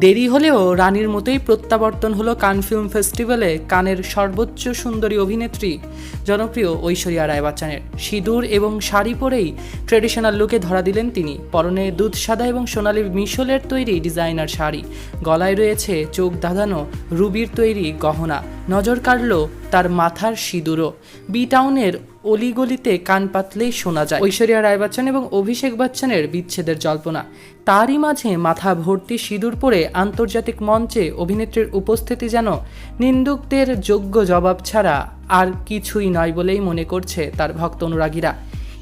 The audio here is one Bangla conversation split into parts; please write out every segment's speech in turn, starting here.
দেরি হলেও রানীর মতোই প্রত্যাবর্তন হলো কান ফিল্ম ফেস্টিভ্যালে কানের সর্বোচ্চ সুন্দরী অভিনেত্রী, জনপ্রিয় ঐশ্বরিয়া রায় বচ্চনের সিঁদুর এবং শাড়ি পরেই ট্রেডিশনাল লুকে ধরা দিলেন তিনি। পরনে দুধ সাদা এবং সোনালি মিশলের তৈরি ডিজাইনার শাড়ি। গলায় রয়েছে চোখ দাদানো রুবির তৈরি গহনা। নজর কাড়ল তার মাথার সিঁদুরও। বি টাউনের অলিগলিতে কান পাতলেই শোনা যায়। ঐশ্বরিয়া রায় বচ্চন এবং অভিষেক বচ্চনের বিচ্ছেদের জল্পনা। তারই মাঝে মাথা ভর্তি সিঁদুর পরে আন্তর্জাতিক মঞ্চে অভিনেত্রীর উপস্থিতি যেন নিন্দুকদের যোগ্য জবাব ছাড়া আর কিছুই নয় বলেই মনে করছে তার ভক্ত অনুরাগীরা।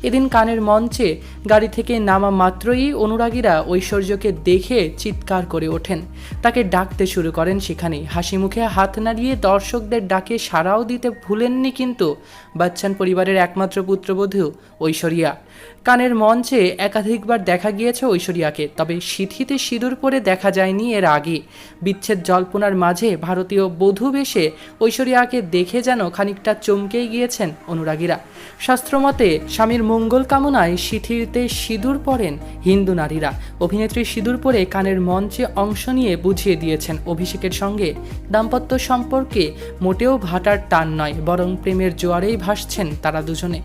এদিন কানের মঞ্চে গাড়ি থেকে নামা মাত্রই অনুরাগীরা ঐশ্বর্যকে দেখে চিৎকার করে ওঠেন। তাকে ডাকতে শুরু করেন সেখানেই। হাসি মুখে হাত নাড়িয়ে দর্শকদের ডাকে সাড়াও দিতে ভুলেননি কিন্তু বাচ্চান পরিবারের একমাত্র পুত্রবধূ ঐশ্বরিয়া। কানের মঞ্চে একাধিকবার দেখা গিয়েছে ঐশ্বরিয়াকে, তবে সিথিতে সিঁদুর পরে দেখা যায়নি এর আগে। বিচ্ছেদ জল্পনার মাঝে ভারতীয় বধূ বেশে ঐশ্বরিয়াকে দেখে যেন খানিকটা চমকেই গিয়েছেন অনুরাগীরা। শাস্ত্রমতে, স্বামীর মঙ্গল কামনায় সিথিতে সিঁদুর পরেন হিন্দু নারীরা। অভিনেত্রী সিঁদুর পরে কানের মঞ্চে অংশ নিয়ে বুঝিয়ে দিয়েছেন অভিষেকের সঙ্গে। দাম্পত্য সম্পর্কে মোটেও ভাটার টান নয়, বরং প্রেমের জোয়ারেই ভাসছেন তারা দুজনে।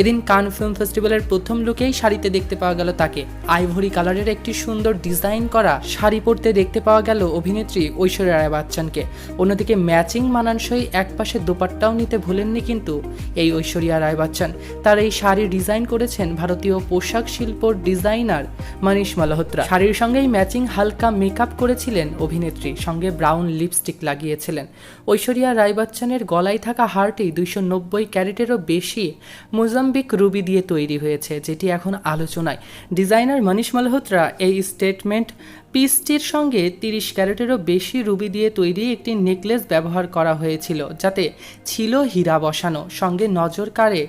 এদিন কান ফিল্ম ফেস্টিভ্যালের প্রথম লুকেই শাড়িতে দেখতে পাওয়া গেল তাকে। আইভরি কালারের একটি সুন্দর ডিজাইন করা শাড়ি পরতে দেখতে পাওয়া গেল অভিনেত্রী ঐশ্বর্যা রায় বচ্চনকে। অন্যদিকে ম্যাচিং মানানসই একপাশে দোপাট্টাও নিতে ভুলেননি কিন্তু এই ঐশ্বরিয়া রায় বচ্চন। তার এই শাড়ি ডিজাইন করেছেন ভারতীয় পোশাক শিল্পর ডিজাইনার মনীষ মালহোত্রা। শাড়ির সঙ্গেই ম্যাচিং হালকা মেকআপ করেছিলেন অভিনেত্রী, সঙ্গে ব্রাউন লিপস্টিক লাগিয়েছিলেন। ঐশ্বরিয়া রায় বচ্চনের গলায় থাকা হারটি দুইশো নব্বই ক্যারেটেরও বেশি মোজাম্বিক রুবি দিয়ে তৈরি হয়েছে, যেটি এখন আলোচনায়। ডিজাইনার মনীষ মালহোত্রা এই স্টেটমেন্ট পিসটির সঙ্গে তিরিশ ক্যারেটেরও বেশি রুবি দিয়ে তৈরি একটি নেকলেস ব্যবহার করা হয়েছিল, যাতে ছিল হীরা বসানো। সঙ্গে নজর কাড়ে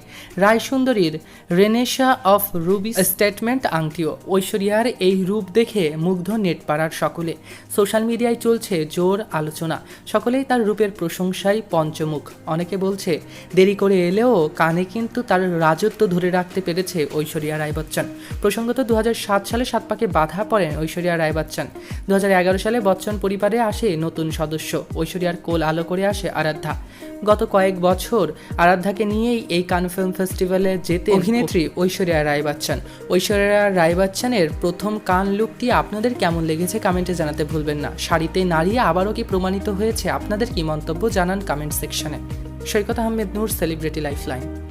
রায়সুন্দরীর রেনেশা অফ রুবি স্টেটমেন্ট আংটিও। ঐশ্বরিয়ার এই রূপ দেখে মুগ্ধ নেটপাড়ার সকলে। সোশ্যাল মিডিয়ায় চলছে জোর আলোচনা। সকলেই তার রূপের প্রশংসায় পঞ্চমুখ। অনেকে বলছে, দেরি করে এলেও কানে কিন্তু তার রাজত্ব ধরে রাখতে পেরেছে ঐশ্বরিয়া রায় বচ্চন প্রসঙ্গত দু হাজার সাত সালে সাত পাকে বাধা পড়েন ঐশ্বরিয়া রায় দু সালে বচ্চন পরিবারে আসে নতুন সদস্য। ঐশ্বরিয়ার কোল আলো করে আসে আরাধ্যা। গত কয়েক বছর আরাধ্যাকে নিয়েই এই কান ফিল্ম ফেস্টিভ্যালে যেতে অভিনেত্রী ঐশ্বরিয়া রায় বচ্চন। ঐশ্বরিয়া রায় বচ্চনের প্রথম কান লুকটি আপনাদের কেমন লেগেছে কমেন্টে জানাতে ভুলবেন না। শাড়িতে নারী আবারও কি প্রমাণিত হয়েছে? আপনাদের কি মন্তব্য জানান কমেন্ট সেকশনে। Saikat Ahmed Noor, celebrity lifeline.